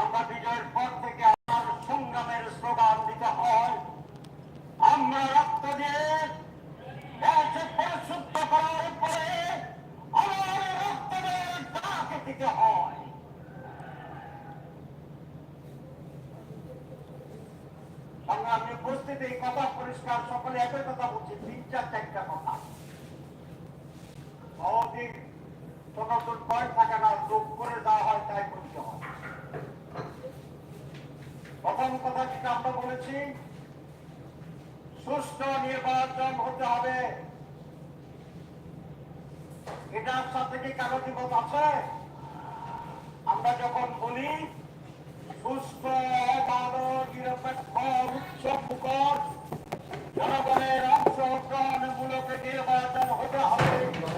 আমরা বিজয়ের পর থেকে আমার সংগ্রামের স্লোগান দিতে হয়। আমরা রক্ত দিয়ে পরিশুদ্ধ করার পরে আমার রক্ত দিয়ে দিতে হয়। সংগ্রামী উপস্থিতি এই কথা পরিষ্কার সকলে একই কথা বলছে তিন চার চারটা কথা। ছোট ছোট থাকে না, যোগ করে দেওয়া হয়, তাই করতে হয়। প্রথম কথা যেটা আমরা বলেছি, সুষ্ঠু নির্বাচন হতে হবে। এটার সাথে কি কারও দ্বিমত আছে? আমরা যখন বলি সুস্থ অবাধ নিরপেক্ষ, উচ্চ মুখর, জনগণের অংশগ্রহণমূলক নির্বাচন হতে হবে।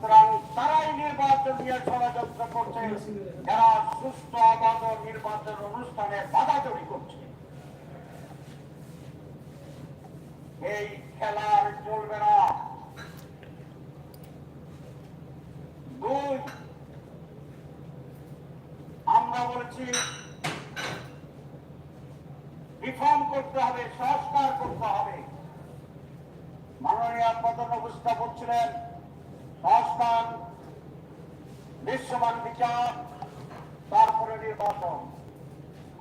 সুতরাং তারাই নির্বাচন নিয়ে ষড়যন্ত্র করছে। যারা সুস্থ, অবাধ নির্বাচন অনুষ্ঠানে বাধা করছে। এই খেলার চলবে না। আমরা বলেছি রিফর্ম করতে হবে, সংস্কার করতে হবে। মাননীয় প্রধান অবস্থা বলছিলেন সংস্কার বিশ্বমান বিচার, তারপরে নির্বাচন।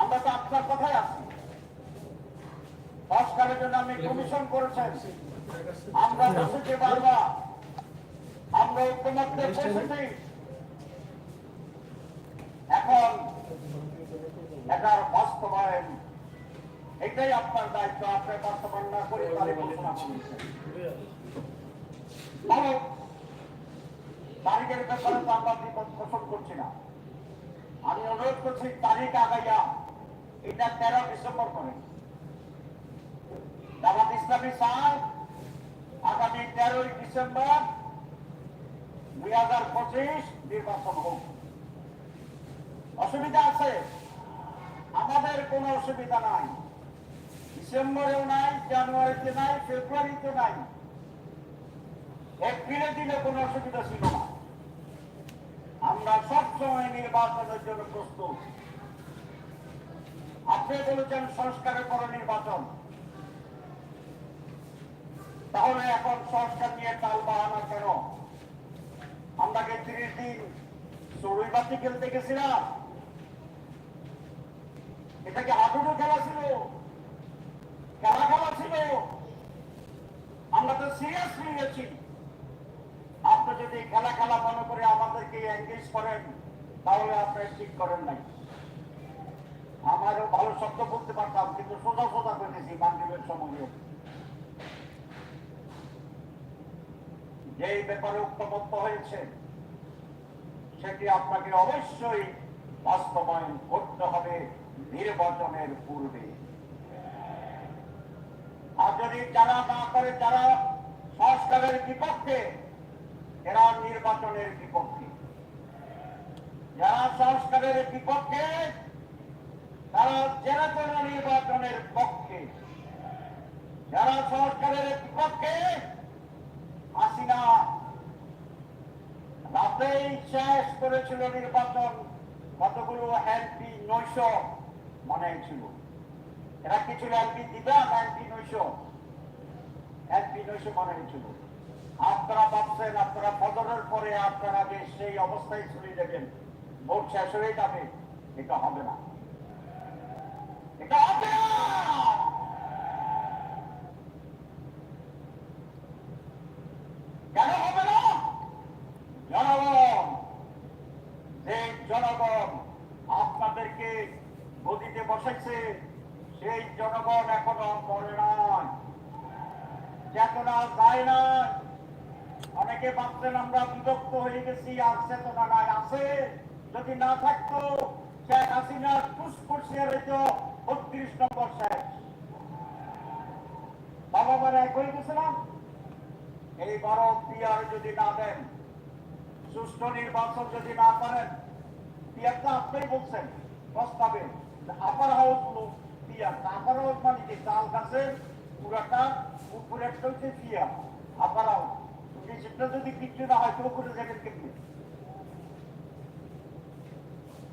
আমরা তো আপনার কথাই আছি। সংস্কারের জন্য আপনি কমিশন করেছেন। আমরা বসেছি বারবার, আমরা ঐক্যমত্যে পৌঁছেছি এখন এটার বাস্তবায়ন, এটাই আপনার দায়িত্ব। আপনি বাস্তবায়ন না করে তাহলে ঘোষণা করেছেন। তারিখের ব্যাপারে তো আমরা পোষণ করছি না। আমি অনুরোধ করছি, তারিখ আগাইয়া, এটা তেরো ডিসেম্বর করে। জামাত ইসলামী সাল আগামী তেরোই ডিসেম্বর দুই হাজার পঁচিশ নির্বাচন হোক। অসুবিধা আছে? আমাদের কোনো অসুবিধা নাই। ডিসেম্বরেও নাই, জানুয়ারিতে নাই, ফেব্রুয়ারিতে নাই। এপ্রিলে দিলে কোনো অসুবিধা ছিল না। সবসময় নির্বাচনের জন্য প্রস্তুত। আপনি বলেছেন সংস্কারের পরে নির্বাচন। তাহলে এখন সংস্কার নিয়ে টাল বাহানা কেন? আমরা কি তিরিশ দিন চড়ুই বাতি খেলতে গেছিলাম? এটা কি হাডুডু খেলা ছিল? খেলা খেলা ছিল? আমরা তো সিরিয়াস নিয়েছি। আপনি যদি খেলা খেলা মনে করে আমাদেরকে এঙ্গেজ করেন তাহলে আপনি ঠিক করেন নাই। আমারও ভালো শব্দ বলতে পারতাম, কিন্তু সোজা সোজা করেছি বান্ধবের সময়। যেই ব্যাপারে ঐক্যবদ্ধ হয়েছে, সেটি আপনাকে অবশ্যই বাস্তবায়ন করতে হবে নির্বাচনের পূর্বে। আর যদি যারা না করে, যারা সংস্কারের বিপক্ষে, এরা নির্বাচনের বিপক্ষে। যারা সংস্কারের বিপক্ষে, তারা জেলা জেলা নির্বাচনের পক্ষে। যারা সংস্কারের বিপক্ষে হাসিনা রাতেই শেষ করেছিল নির্বাচন, কতগুলো এমপি নয়শো মনে ছিল এরা কি ছিল এমপি দিবা এমপি নয়শো এমপি নয়শো মনে ছিল আপনারা ভাবছেন, আপনারা বদলের পরে আপনারা সেই অবস্থায় চলে যাবেন ভোট শেষ হয়ে যাবে এটা হবে না। এটা হবে কেন হবে না? জনগণ, যে জনগণ আপনাদেরকে গদিতে বসেছে, সেই জনগণ এখনও মরে নাই। চেতনা যায় না। অনেকে ভাবছেন আমরা বিভক্ত হয়ে গেছি, আর চেতনা নাই, আছে। যদি না থাকতো, শেখ হাসিনার পুষ্পর্ষিয়ার তো বত্রিশ নম্বর শেখ। বাবা মারা এক হয়ে গেছিলাম। এইবারও পিয়ার যদি না দেন, সুষ্ঠু নির্বাচন যদি না করেন পিয়ারটা আপনি বলছেন, প্রস্তাবে আপার হাউসগুলো পিয়ার আপার হাউস মানে কি? চাল গাছের পুরাটা উপরের হচ্ছে পিয়ার আপার হাউস। নিচেরটা যদি কিচ্ছু না হয়, তো উপরে যাবেন কিন্তু?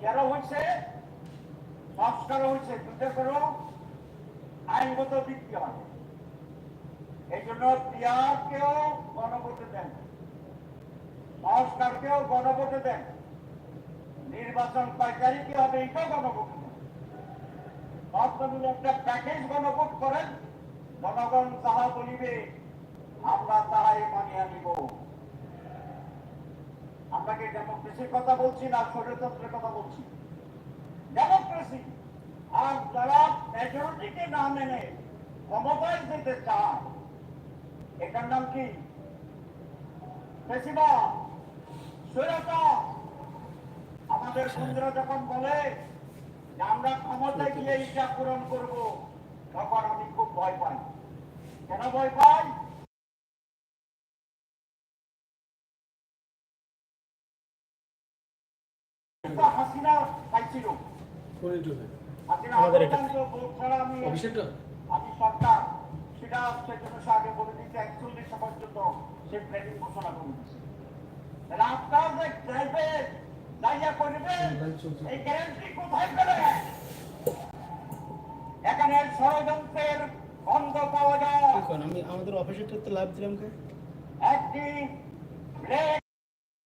কেন হচ্ছে সংস্কার হচ্ছে দুটো করেও আইনগত ভিত্তি হবে। এই জন্য পিয়ারকেও গণভোটে দেন, সংস্কারকেও গণভোটে দেন, নির্বাচন কয় তারিখে হবে এটাও গণভোটে একটা প্যাকেজ গণভোট করেন, জনগণ যাহা বলিবে, আমরা আমরা কি ডেমোক্রেসির কথা বলছি না স্বৈরতন্ত্রের কথা বলছি। ডেমোক্রেসি। আর যারা মেজরিটিকে না মেনে ক্ষমতায় যেতে চায়, এটার নাম কি? আমাদের বন্ধুরা যখন বলে যে আমরা ক্ষমতায় গিয়ে ইচ্ছা পূরণ করব, তখন আমি খুব ভয় পাই। কেন ভয় পাই তো হাসিনা পাইছিল কোন ইউটিউবে আমাদের এটা। অভিষেকটা আমি সরকার সেটা সেজন্য সে আগে বলে দিতে একচল্লিশ পর্যন্ত সে প্ল্যানিং ঘোষণা করে দিচ্ছে তাহলে যে যাইবে যাইয়া করবেন এই গ্যারান্টি কোথায় পেলেন এখানে ষড়যন্ত্রের গন্ধ পাওয়া যায়। আমি আমাদের অফিসে তো লাভ দিলাম কে? একটি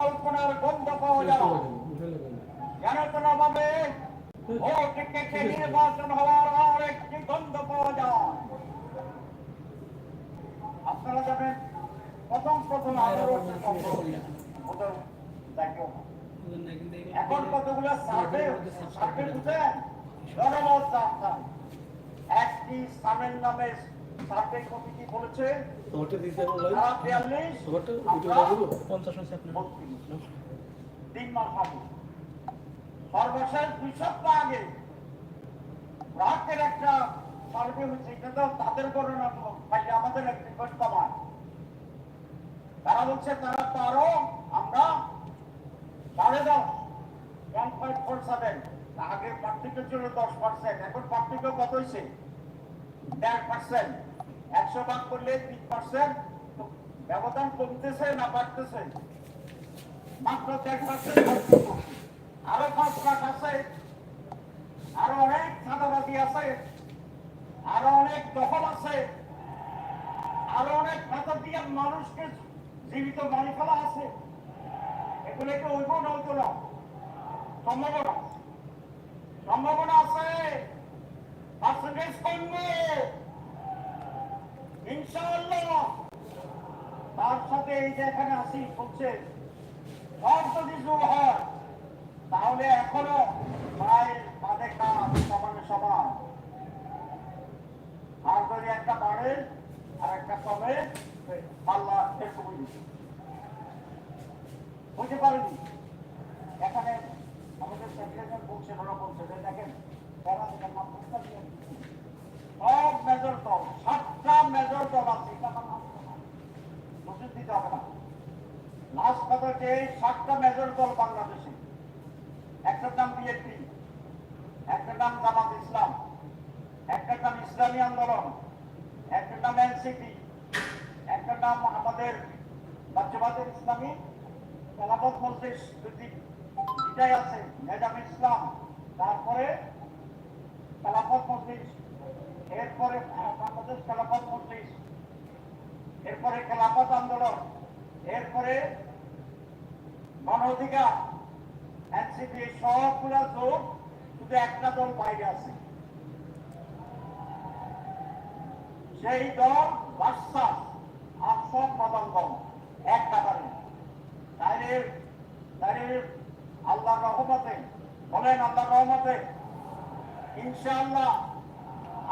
কল্পনার গন্ধ পাওয়া যায়। যেন কোনো ভাবে ভোট কেটে নির্বাচন হওয়ার আর একটি গন্ধ পাওয়া যায় আপনারা জানেন প্রথম প্রথম এখন কতগুলো স্থানের নামে সার্ভে কমিটি বলেছে তিন মাস আগে সর্বশেষ দুই সপ্তাহ আগে। রাতের একটা সার্ভে হচ্ছে এটা তো তাদের গণনা আমাদের একটি কমায় তারা বলছে, তারা পারো, আমরা সাড়ে দশ ওয়ান পয়েন্ট ফোর সেভেন আগে পার্থক্য ছিল দশ পার্সেন্ট এখন পার্থক্য কত হয়েছে? দেড় পার্সেন্ট একশো ভাগ করলে তিন পার্সেন্ট ব্যবধান কমতেছে না বাড়তেছে? মাত্র দেড় পার্সেন্ট আরও লাখ আছে, আরও অনেক চাঁদাবাজি আছে, আরও অনেক দখল আছে, আরও অনেক দিয়ে মানুষকে জীবিত মারি ফেলা আছে। এগুলো কি ওইব না ওইব না সম্ভাবনা সম্ভাবনা আছে পার্সেন্টেজ কমবে। ইনশাআল্লাহ। তার সাথে এই যে এখানে আসি বলছে সব যদি যোগ হয় তাহলে এখনও কাজ সমানে আর যদি একটা আর একটা পাল্লা বুঝতে পারেনি? এখানে আমাদের বলছে যে দেখেন মেজর দল, সাতটা মেজর আছে না। যে সাতটা মেজর দল বাংলাদেশে। একটার নাম বিএনপি, একটা নাম জামাত ইসলাম, একটা নাম ইসলামী আন্দোলন, একটা নাম এনসিপি, একটা নাম আমাদের বাচ্চাবাদের ইসলামী খেলাফত মজলিস দুটি এটাই আছে ম্যাডাম ইসলাম, তারপরে খেলাফত মজলিস, এরপরে বাংলাদেশ খেলাফত মজলিস, এরপরে খেলাফত আন্দোলন, এরপরে গণ এনসিপি সবগুলা দল শুধু একটা দল বাইরে আছে। সেই দল বাদশাহ আফসন পদঙ্গম এক কাতারে। তাইলে তাইলে আল্লাহ রহমতে, বলেন আল্লাহ রহমতে, ইনশাআল্লাহ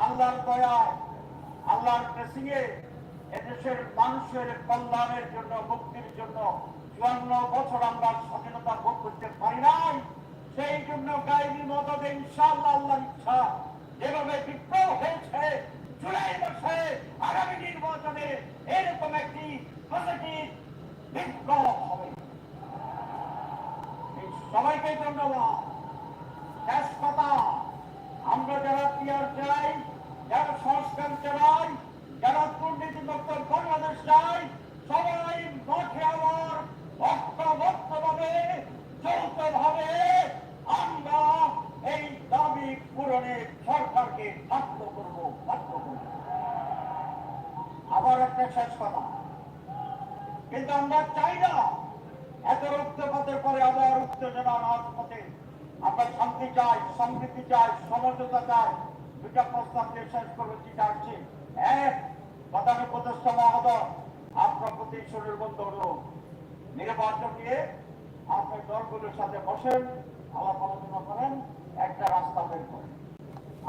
আল্লাহর দয়ায়, আল্লাহর ব্লেসিংয়ে এদেশের মানুষের কল্যাণের জন্য, মুক্তির জন্য চুয়ান্ন বছর আমরা স্বাধীনতা ভোগ করতে পারি নাই, সেই জন্য গাইনি মদতে ইনশাআল্লাহ ইচ্ছা যেভাবে বিপ্লব হয়েছে, জুলাই মাসে আগামী নির্বাচনে এরকম একটি পজিটিভ বিপ্লব হবে। সবাইকে ধন্যবাদ। শেষ কথা, আমরা যারা পিয়ার চাই যারা সংস্কার চাই যারা দুর্নীতি মুক্ত বাংলাদেশ চাই, সবাই মাঠে আমার আবার কিন্তু আমরা চাই না এত রক্তপাতের পরে আবার উত্তেজনা রাজপথে। আমরা শান্তি চাই, সমৃদ্ধি চাই, সমঝোতা চাই। দুটা প্রস্তাব দিয়ে শেষ করে চিঠা আসছে এক প্রধান মহোদয়, আপনার প্রতি শরীর বন্ধ হলো নির্বাচন দিয়ে আপনি দলগুলোর সাথে বসেন, আলাপ আলোচনা করেন, একটা রাস্তা বের করেন।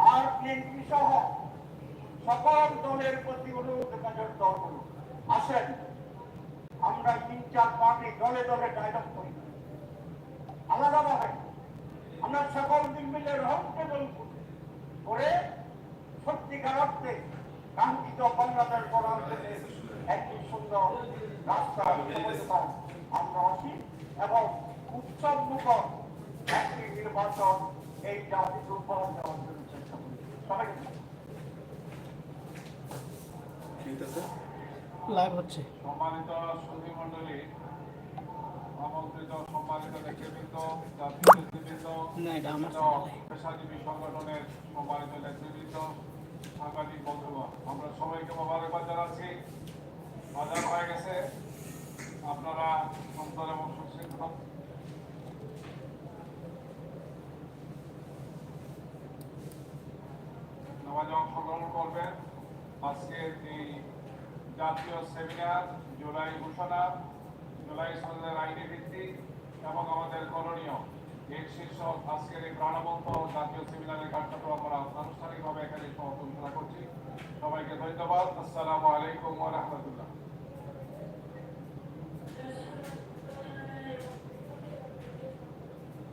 আর বিএনপি সহ সকল দলের প্রতি অনুরোধ কাজের দলগুলো, আসেন। আমরা তিন চার পার্টি দলে দলে ডায়লগ করি আলাদাভাবে আমরা সকল দিন মিলে রাউন্ড টেবল করে সত্যিকার অর্থে কাঙ্ক্ষিত বাংলাদেশ গড়ার জন্য একটি সুন্দর রাস্তা ব্যবস্থা আমরা আসি এবং উৎসব মুখর একটি নির্বাচন এই জাতিকে উপহার দেওয়ার জন্য চেষ্টা করি সবাইকে ধন্যবাদ। ঠিক আছে লাইভ হচ্ছে। সম্মানিত সুধী মন্ডলী আমন্ত্রিত সম্মানিত নেতৃবৃন্দ জাতীয় নেতৃবৃন্দ পেশাজীবী সংগঠনের সম্মানিত নেতৃবৃন্দ সাংবাদিক বন্ধুগণ আমরা সবাইকে মোবারকবাদ জানাচ্ছি। বাজার হয়ে গেছে। আপনারা সুন্দর এবং সুশৃঙ্খল নামাজে অংশগ্রহণ করবেন। আজকের এই জাতীয় সেমিনার জুলাই ঘোষণা জুলাই সনের আইনি ভিত্তি এবং আমাদের করণীয়। এর শীর্ষক আজকের এই প্রাণবন্ত জাতীয় সেমিনারের কার্যক্রম আমরা আনুষ্ঠানিকভাবে এখানে সমাপন করছি। সবাইকে ধন্যবাদ। আসসালামু আলাইকুম রাহমাতুল্লাহ।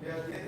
Yeah,